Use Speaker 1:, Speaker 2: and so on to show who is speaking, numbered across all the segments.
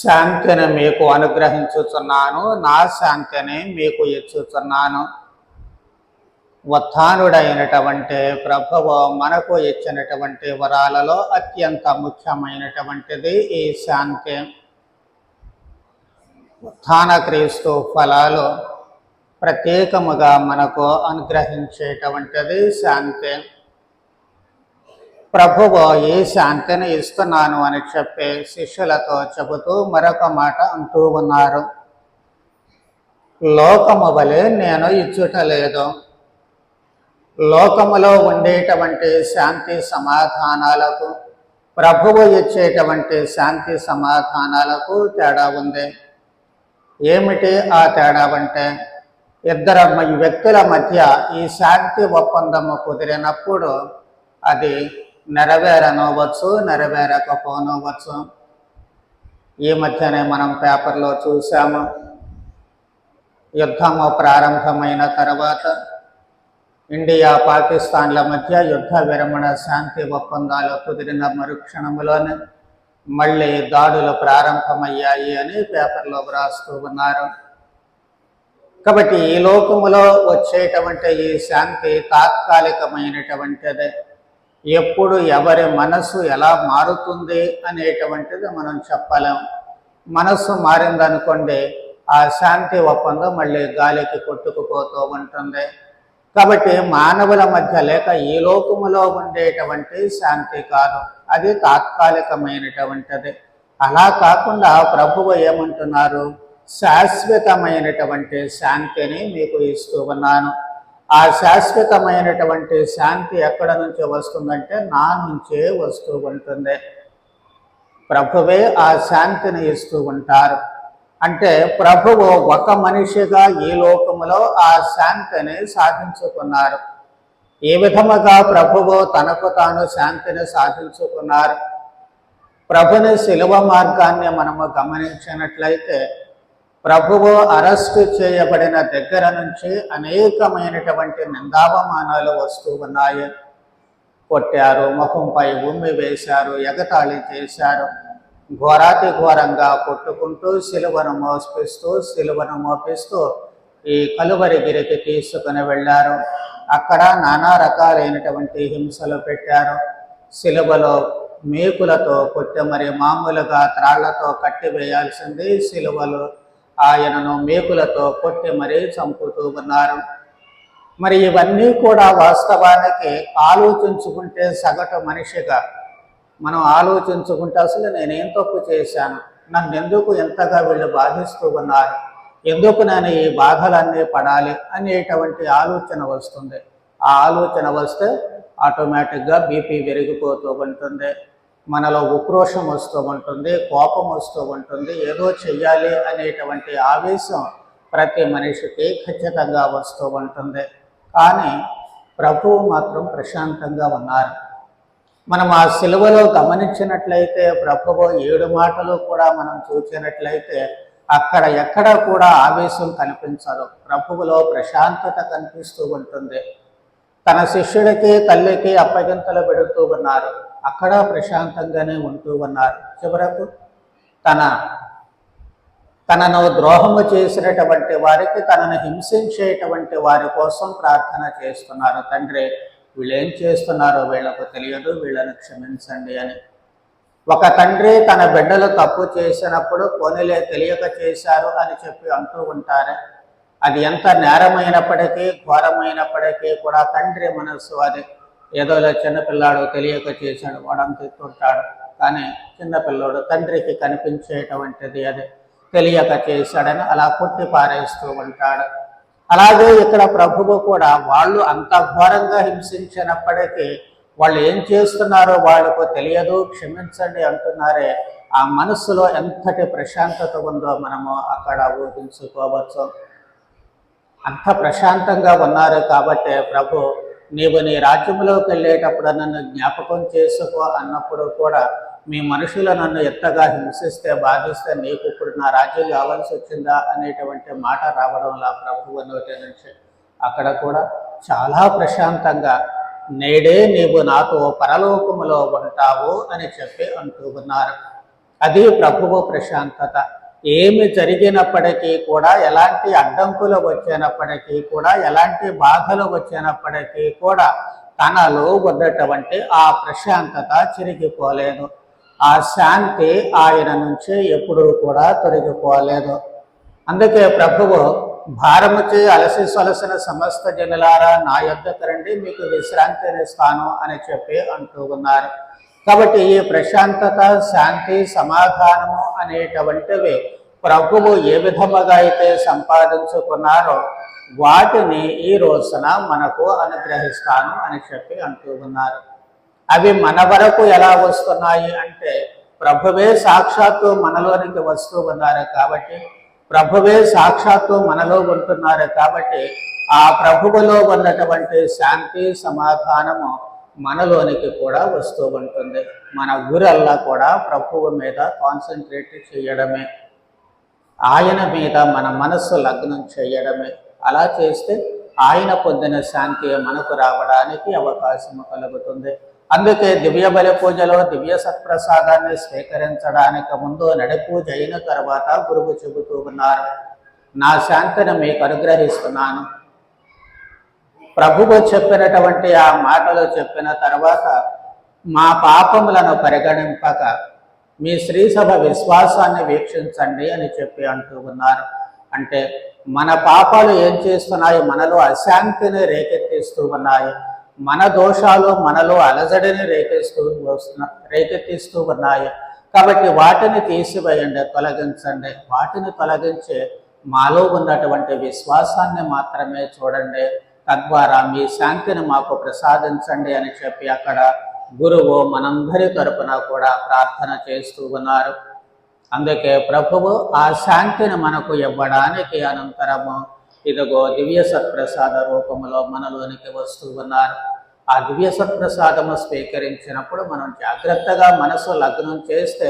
Speaker 1: శాంతిని మీకు అనుగ్రహించుచున్నాను నా శాంతిని మీకు ఇచ్చుచున్నాను. ఉత్థానుడైనటువంటి ప్రభువు మనకు ఇచ్చినటువంటి వరాలలో అత్యంత ముఖ్యమైనటువంటిది ఈ శాంతి. ఉత్థాన క్రీస్తు ఫలాలు ప్రత్యేకముగా మనకు అనుగ్రహించేటువంటిది శాంతి. ప్రభువు ఈ శాంతిని ఇస్తున్నాను అని చెప్పి శిష్యులతో చెబుతూ మరొక మాట అంటూ ఉన్నారు. లోకము వలె నేను ఇచ్చుటలేదు. లోకములో ఉండేటువంటి శాంతి సమాధానాలకు ప్రభువు ఇచ్చేటువంటి శాంతి సమాధానాలకు తేడా ఉంది. ఏమిటి ఆ తేడా అంటే ఇద్దరు వ్యక్తుల మధ్య ఈ శాంతి ఒప్పందము కుదిరినప్పుడు అది నెరవేరనవచ్చు నెరవేరకపోనవచ్చు ఈ మధ్యనే మనం పేపర్లో చూసాము యుద్ధము ప్రారంభమైన తర్వాత ఇండియా పాకిస్తాన్ల మధ్య యుద్ధ విరమణ శాంతి ఒప్పందాలు కుదిరిన మరుక్షణములోనే మళ్ళీ దాడులు ప్రారంభమయ్యాయి అని పేపర్లో వ్రాస్తూ ఉన్నారు. కాబట్టి ఈ లోకములో వచ్చేటువంటి ఈ శాంతి తాత్కాలికమైనటువంటిది. ఎప్పుడు ఎవరి మనసు ఎలా మారుతుంది అనేటువంటిది మనం చెప్పలేం. మనస్సు మారిందనుకోండి ఆ శాంతి ఒప్పందం మళ్ళీ గాలికి కొట్టుకుపోతూ ఉంటుంది. కాబట్టి మానవుల మధ్య లేక ఈ లోకములో ఉండేటువంటి శాంతి కాదు. అది తాత్కాలికమైనటువంటిది. అలా కాకుండా ప్రభువు ఏమంటున్నారు? శాశ్వతమైనటువంటి శాంతిని మీకు ఇస్తూ ఉన్నాను. ఆ శాశ్వతమైనటువంటి శాంతి ఎక్కడ నుంచి వస్తుందంటే నా నుంచే వస్తూ ఉంటుంది. ప్రభువే ఆ శాంతిని ఇస్తూ ఉంటారు. అంటే ప్రభువు ఒక మనిషిగా ఈ లోకములో ఆ శాంతిని సాధించుకున్నారు. ఏ విధముగా ప్రభువు తనకు తాను శాంతిని సాధించుకున్నారు. ప్రభుని శిలువ మార్గాన్ని మనము గమనించినట్లయితే ప్రభువు అరెస్టు చేయబడిన దగ్గర నుంచి అనేకమైనటువంటి నిందావమానాలు వస్తూ ఉన్నాయి. కొట్టారు ముఖంపై ఉమ్మి వేశారు ఎగతాళి చేశారు. ఘోరాతి ఘోరంగా కొట్టుకుంటూ సిలువను మోపిస్తూ సిలువను మోపిస్తూ ఈ కలువరి గిరికి తీసుకుని వెళ్ళారు. అక్కడ నానా రకాలైనటువంటి హింసలు పెట్టారు. సిలువలో మేకులతో కొట్టి మరి మామూలుగా త్రాళ్ళతో కట్టి వేయాల్సింది సిలువలు ఆయనను మేకులతో కొట్టి మరీ చంపుతూ ఉన్నారు మరి ఇవన్నీ కూడా వాస్తవానికి ఆలోచించుకుంటే సగటు మనిషిగా. మనం ఆలోచించుకుంటే అసలు నేనేం తప్పు చేశాను? నన్ను ఎందుకు ఎంతగా వీళ్ళు బాధిస్తూ ఉన్నారు ఎందుకు నేను ఈ బాధలన్నీ పడాలి అనేటువంటి ఆలోచన వస్తుంది. ఆ ఆలోచన వస్తే ఆటోమేటిక్గా బీపీ పెరిగిపోతూ ఉంటుంది. మనలో ఉక్రోషం వస్తూ ఉంటుంది కోపం వస్తూ ఉంటుంది ఏదో చెయ్యాలి అనేటువంటి ఆవేశం ప్రతి మనిషికి ఖచ్చితంగా వస్తూ ఉంటుంది. కానీ ప్రభువు మాత్రం ప్రశాంతంగా ఉన్నారు. మనం ఆ సిలువలో గమనించినట్లయితే ప్రభువు ఏడు మాటలు కూడా మనం చూసినట్లయితే అక్కడ ఎక్కడ కూడా ఆవేశం కనిపించదు. ప్రభువులో ప్రశాంతత కనిపిస్తూ ఉంటుంది. తన శిష్యుడికి తల్లికి అప్పగింతలు పెడుతూ ఉన్నారు. అక్కడ ప్రశాంతంగానే ఉంటూ ఉన్నారు. చివరకు తన తనను ద్రోహము చేసినటువంటి వారికి తనను హింసించేటువంటి వారి కోసం ప్రార్థన చేస్తున్నారు. తండ్రి వీళ్ళేం చేస్తున్నారో వీళ్ళకు తెలియదు వీళ్ళను క్షమించండి అని. ఒక తండ్రి తన బిడ్డలు తప్పు చేసినప్పుడు పోనీలే తెలియక చేశారు అని చెప్పి అంటూ ఉంటారు. అది ఎంత నేరమైనప్పటికీ ఘోరమైనప్పటికీ కూడా తండ్రి మనస్సు అది ఏదోలే చిన్నపిల్లాడు తెలియక చేశాడు వాడని ఎత్తుంటాడు కానీ చిన్నపిల్లోడు తండ్రికి కనిపించేటువంటిది అది. తెలియక చేశాడని అలా కొట్టి పారేస్తూ ఉంటాడు. అలాగే ఇక్కడ ప్రభువు కూడా వాళ్ళు అంత ఘోరంగా హింసించినప్పటికీ వాళ్ళు ఏం చేస్తున్నారో వాళ్ళకు తెలియదు క్షమించండి అంటున్నారే. ఆ మనస్సులో ఎంతటి ప్రశాంతత ఉందో మనము అక్కడ ఊహించుకోవచ్చు. అంత ప్రశాంతంగా ఉన్నారు కాబట్టి ప్రభు నీవు నీ రాజ్యంలోకి వెళ్ళేటప్పుడు నన్ను జ్ఞాపకం చేసుకో అన్నప్పుడు కూడా మీ మనుషులు నన్ను ఎంతగా హింసిస్తే బాధిస్తే నీకు ఇప్పుడు నా రాజ్యం కావాల్సి వచ్చిందా అనేటువంటి మాట రావడంలా ప్రభువు నోటి నుంచి అక్కడ కూడా చాలా ప్రశాంతంగా నేడే నీవు నాతో పరలోకములో ఉంటావు అని చెప్పి అంటూ ఉన్నారు. అది ప్రభువు ప్రశాంతత. ఏమి జరిగినప్పటికీ కూడా ఎలాంటి అడ్డంకులు వచ్చినప్పటికీ కూడా ఎలాంటి బాధలు వచ్చినప్పటికీ కూడా తనలో ఉన్నటువంటి ఆ ప్రశాంతత చిరిగిపోలేదు. ఆ శాంతి ఆయన నుంచి ఎప్పుడూ కూడా తొలగిపోలేదు. అందుకే ప్రభువు భారముచే అలసి సొలసిన సమస్త జనులారా నా యొద్దకు రండి మీకు విశ్రాంతినిస్తాను అని చెప్పి అంటూ ఉన్నారు. కాబట్టి ఈ ప్రశాంతత శాంతి సమాధానము అనేటువంటివి. ప్రభువు ఏ విధముగా అయితే సంపాదించుకున్నారో వాటిని ఈ రోజున మనకు అనుగ్రహిస్తాను అని చెప్పి అంటూ ఉన్నారు. అవి మన వరకు ఎలా వస్తున్నాయి అంటే ప్రభువే సాక్షాత్తు మనలోనికి వస్తూ ఉన్నారు కాబట్టి ప్రభువే సాక్షాత్తు మనలో ఉంటున్నారు కాబట్టి ఆ ప్రభువులో ఉన్నటువంటి శాంతి సమాధానము మనలోనికి కూడా వస్తూ ఉంటుంది. మన గురల్లా కూడా ప్రభువు మీద కాన్సన్ట్రేట్ చేయడమే. ఆయన మీద మన మనస్సు లగ్నం చేయడమే. అలా చేస్తే ఆయన పొందిన శాంతి మనకు రావడానికి అవకాశం కలుగుతుంది. అందుకే దివ్య బలి పూజలో దివ్య సత్ప్రసాదాన్ని స్వీకరించడానికి ముందు నడిపూజ అయిన తర్వాత గురువు చెబుతూ ఉన్నారు. నా శాంతిని మీకు అనుగ్రహిస్తున్నాను. ప్రభువు చెప్పినటువంటి ఆ మాటలు చెప్పిన తర్వాత మా పాపములను పరిగణింపక మీ శ్రీసభ విశ్వాసాన్ని వీక్షించండి అని చెప్పి అంటూ ఉన్నారు. అంటే మన పాపాలు ఏం చేస్తున్నాయి? మనలో అశాంతిని రేకెత్తిస్తూ ఉన్నాయి. మన దోషాలు మనలో అలజడిని రేకెస్తూ వస్తున్న రేకెత్తిస్తూ ఉన్నాయి. కాబట్టి వాటిని తీసివేయండి తొలగించండి. వాటిని తొలగించి మాలో ఉన్నటువంటి విశ్వాసాన్ని మాత్రమే చూడండి. తద్వారా మీ శాంతిని మాకు ప్రసాదించండి అని చెప్పి అక్కడ గురువు మనందరి తరపున కూడా ప్రార్థన చేస్తూ ఉన్నారు. అందుకే ప్రభువు ఆ శాంతిని మనకు ఇవ్వడానికి అనంతరము ఇదిగో దివ్య సత్ప్రసాద రూపంలో మనలోనికి వస్తూ ఉన్నారు. ఆ దివ్య సత్ప్రసాదము స్వీకరించినప్పుడు మనం జాగ్రత్తగా మనసు లగ్నం చేస్తే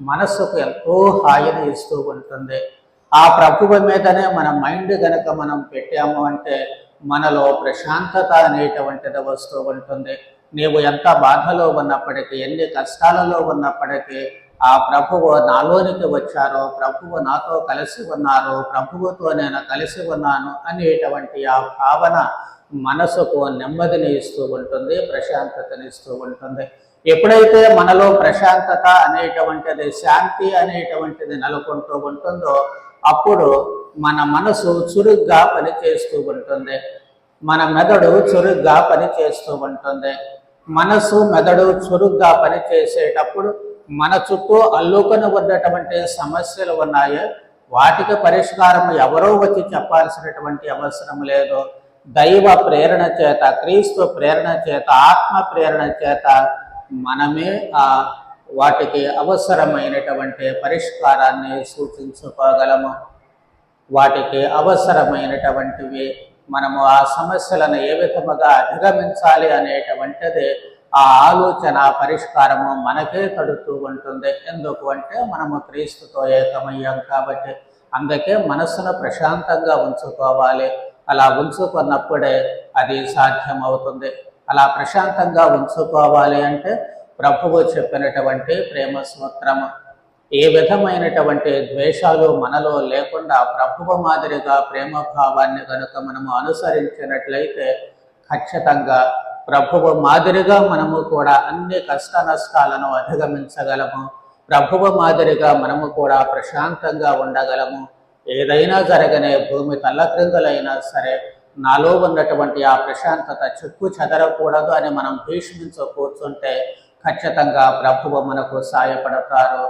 Speaker 1: మనస్సుకు ఎంతో హాయిని ఇస్తూ ఉంటుంది. ఆ ప్రభువు మీదనే మన మైండ్ గనక మనం పెట్టాము అంటే మనలో ప్రశాంతత అనేటువంటిది వస్తూ ఉంటుంది. నీవు ఎంత బాధలో ఉన్నప్పటికీ ఎన్ని కష్టాలలో ఉన్నప్పటికీ ఆ ప్రభువు నాలోనికి వచ్చారో ప్రభువు నాతో కలిసి ఉన్నారు ప్రభువుతో నేను కలిసి ఉన్నాను అనేటువంటి ఆ భావన మనసుకు నెమ్మదిని ఇస్తూ ఉంటుంది ప్రశాంతతని ఇస్తూ ఉంటుంది. ఎప్పుడైతే మనలో ప్రశాంతత అనేటువంటిది శాంతి అనేటువంటిది నెలకొంటూ ఉంటుందో అప్పుడు మన మనసు చురుగ్గా పనిచేస్తూ ఉంటుంది. మన మెదడు చురుగ్గా పనిచేస్తూ ఉంటుంది. మనసు మెదడు చురుగ్గా పనిచేసేటప్పుడు మన చుట్టూ అల్లుకొని ఉన్నటువంటి సమస్యలు ఉన్నాయో. వాటికి పరిష్కారం ఎవరో వచ్చి చెప్పాల్సినటువంటి అవసరం లేదు. దైవ ప్రేరణ చేత క్రీస్తు ప్రేరణ చేత ఆత్మ ప్రేరణ చేత మనమే ఆ వాటికి అవసరమైనటువంటి పరిష్కారాన్ని సూచించుకోగలము. వాటికి అవసరమైనటువంటివి. మనము ఆ సమస్యలను ఏ విధముగా అధిగమించాలి అనేటువంటిది ఆ ఆలోచన పరిష్కారము మనకే తడుతూ ఉంటుంది. ఎందుకు అంటే మనము క్రీస్తుతో ఏకమయ్యాం కాబట్టి అందుకే మనస్సును ప్రశాంతంగా ఉంచుకోవాలి. అలా ఉంచుకున్నప్పుడే అది సాధ్యమవుతుంది. అలా ప్రశాంతంగా ఉంచుకోవాలి అంటే ప్రభువు చెప్పినటువంటి ప్రేమ సూత్రము. ఏ విధమైనటువంటి ద్వేషాలు మనలో లేకుండా ప్రభువ మాదిరిగా ప్రేమ భావాన్ని కనుక మనము అనుసరించినట్లయితే ఖచ్చితంగా ప్రభువ మాదిరిగా మనము కూడా అన్ని కష్ట నష్టాలను అధిగమించగలము. ప్రభువ మాదిరిగా మనము కూడా ప్రశాంతంగా ఉండగలము. ఏదైనా జరగనే భూమి తల్లక్రిందులైనా సరే నాలో ఉన్నటువంటి ఆ ప్రశాంతత చెక్కు చెదరకూడదు అని మనం భీష్మించు కూర్చుంటే ఖచ్చితంగా ప్రభువు మనకు సాయపడతారు.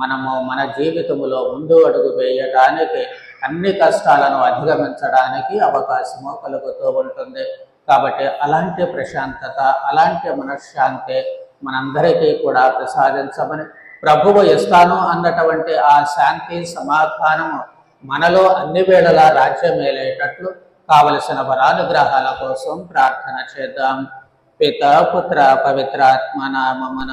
Speaker 1: మనము మన జీవితంలో ముందు అడుగు వేయడానికి అన్ని కష్టాలను అధిగమించడానికి అవకాశము కలుగుతూ ఉంటుంది. కాబట్టి అలాంటి ప్రశాంతత అలాంటి మనశ్శాంతి మనందరికీ కూడా ప్రసాదించమని ప్రభువు ఇస్తాను అన్నటువంటి ఆ శాంతి సమాధానము మనలో అన్ని వేళలా రాజ్యమేలేటట్లు కావలసిన వరానుగ్రహాల కోసం ప్రార్థన చేద్దాం. పిత పుత్ర పవిత్రాత్మ నామమున